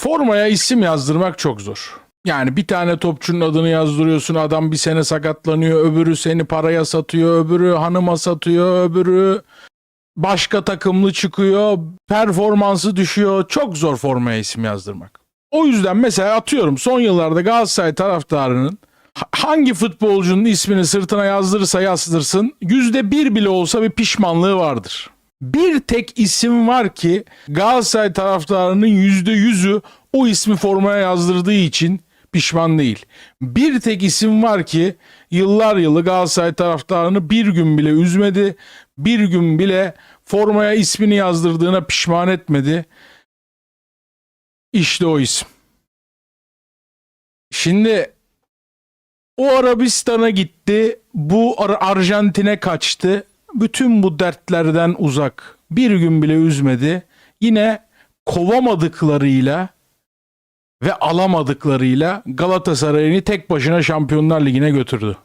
Formaya isim yazdırmak çok zor. Yani bir tane topçunun adını yazdırıyorsun adam bir sene sakatlanıyor öbürü seni paraya satıyor öbürü hanıma satıyor öbürü başka takımlı çıkıyor performansı düşüyor çok zor formaya isim yazdırmak. O yüzden mesela atıyorum son yıllarda Galatasaray taraftarının ha- hangi futbolcunun ismini sırtına yazdırırsa yazdırsın yüzde bir bile olsa bir pişmanlığı vardır. Bir tek isim var ki Galatasaray taraftarının yüzde yüzü o ismi formaya yazdırdığı için pişman değil. Bir tek isim var ki yıllar yılı Galatasaray taraftarını bir gün bile üzmedi. Bir gün bile formaya ismini yazdırdığına pişman etmedi. İşte o isim. Şimdi o Arabistan'a gitti, bu Ar- Arjantin'e kaçtı. Bütün bu dertlerden uzak. Bir gün bile üzmedi. Yine kovamadıklarıyla ve alamadıklarıyla Galatasaray'ını tek başına Şampiyonlar Ligi'ne götürdü.